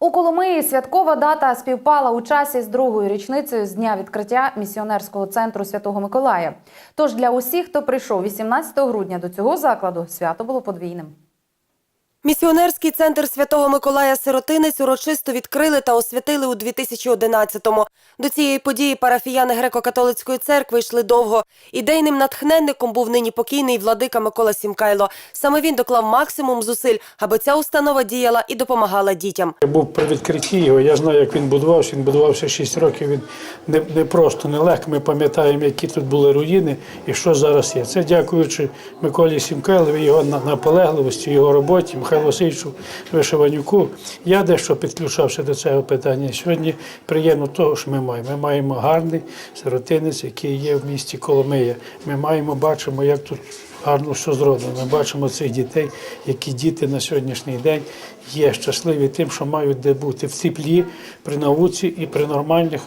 У Коломиї святкова дата співпала у часі з другою річницею з дня відкриття місіонерського центру Святого Миколая. Тож для усіх, хто прийшов 18 грудня до цього закладу, свято було подвійним. Місіонерський центр Святого Миколая Сиротинець урочисто відкрили та освятили у 2011-му. До цієї події парафіяни греко-католицької церкви йшли довго. Ідейним натхненником був нині покійний владика Микола Сімкайло. Саме він доклав максимум зусиль, аби ця установа діяла і допомагала дітям. Я був при відкритті його, я знаю, як він будувався. Він будувався 6 років. Він не, не просто, не легко. Ми пам'ятаємо, які тут були руїни і що зараз є. Це дякуючи Миколі Сімкайлові, його на- наполегливості, його роботі, Михайлу Васильовичу Вишиванюку. Я дещо підключався до цього питання. Сьогодні приємно того, що ми маємо. Ми маємо гарний сиротинець, який є в місті Коломия. Ми маємо, бачимо, як тут гарно все зроблено. Ми бачимо цих дітей, які діти на сьогоднішній день є щасливі тим, що мають де бути в теплі, при науці і при нормальних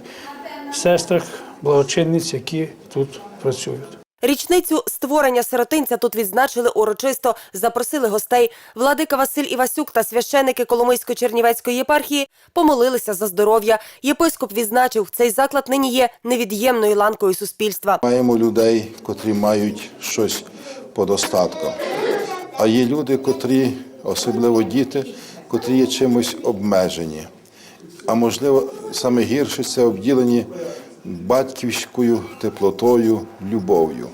сестрах, благочинниць, які тут працюють. Річницю створення сиротинця тут відзначили урочисто, запросили гостей. Владика Василь Івасюк та священики Коломийсько-Чернівецької єпархії помолилися за здоров'я. Єпископ відзначив, цей заклад нині є невід'ємною ланкою суспільства. Маємо людей, котрі мають щось по достаткам. А є люди, котрі, особливо діти, котрі є чимось обмежені. А можливо, саме гірше це обділені батьківською теплотою, любов'ю.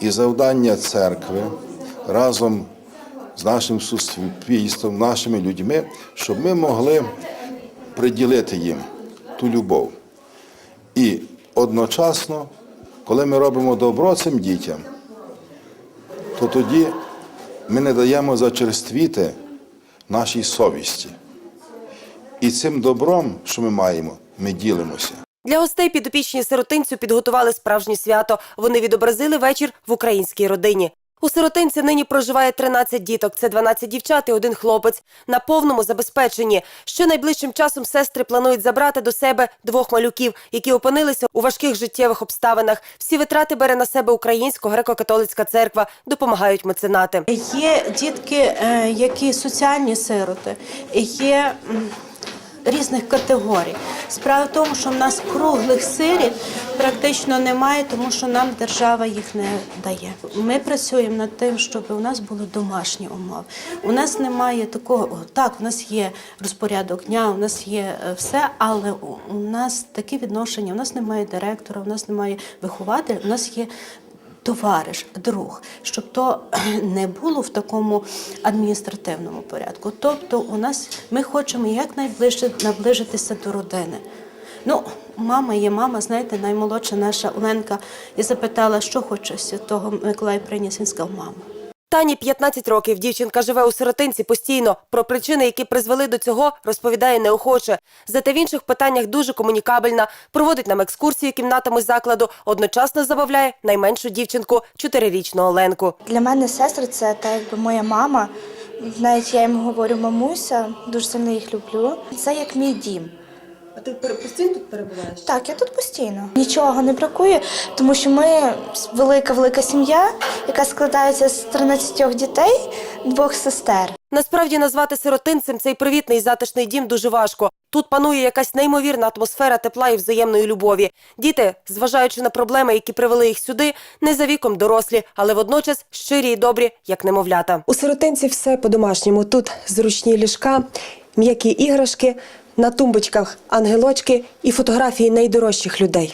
І завдання церкви разом з нашим суспільством, нашими людьми, щоб ми могли приділити їм ту любов. І одночасно, коли ми робимо добро цим дітям, то тоді ми не даємо зачерствіти нашій совісті. І цим добром, що ми маємо, ми ділимося. Для гостей підопічні сиротинцю підготували справжнє свято. Вони відобразили вечір в українській родині. У сиротинці нині проживає 13 діток. Це 12 дівчат і один хлопець. На повному забезпеченні. Ще найближчим часом сестри планують забрати до себе двох малюків, які опинилися у важких життєвих обставинах. Всі витрати бере на себе Українська греко-католицька церква. Допомагають меценати. Є дітки, е, які соціальні сироти, є різних категорій. Справа в тому, що в нас круглих сиріт практично немає, тому що нам держава їх не дає. Ми працюємо над тим, щоб у нас були домашні умови. У нас немає такого, так, у нас є розпорядок дня, у нас є е, все, але у нас такі відношення, у нас немає директора, у нас немає вихователя, у нас є товариш, друг, щоб то не було в такому адміністративному порядку. Тобто, у нас ми хочемо якнайближче наближитися до родини. Ну, мама є мама, знаєте, наймолодша наша Оленка. Я запитала, що хоче того Миколай приніс. Він сказав, мама. Тані 15 років. Дівчинка живе у сиротинці постійно. Про причини, які призвели до цього, розповідає неохоче. Зате в інших питаннях дуже комунікабельна. Проводить нам екскурсію кімнатами закладу. Одночасно забавляє найменшу дівчинку, чотирирічну Оленку. Для мене сестри це так якби моя мама. Навіть я їм говорю мамуся, дуже сильно їх люблю. Це як мій дім. Ти постійно тут перебуваєш? Так, я тут постійно. Нічого не бракує, тому що ми велика велика сім'я, яка складається з 13 дітей, двох сестер. Насправді назвати сиротинцем цей привітний затишний дім дуже важко. Тут панує якась неймовірна атмосфера тепла і взаємної любові. Діти, зважаючи на проблеми, які привели їх сюди, не за віком дорослі, але водночас щирі і добрі, як немовлята. У сиротинці все по-домашньому. Тут зручні ліжка, м'які іграшки, на тумбочках ангелочки і фотографії найдорожчих людей.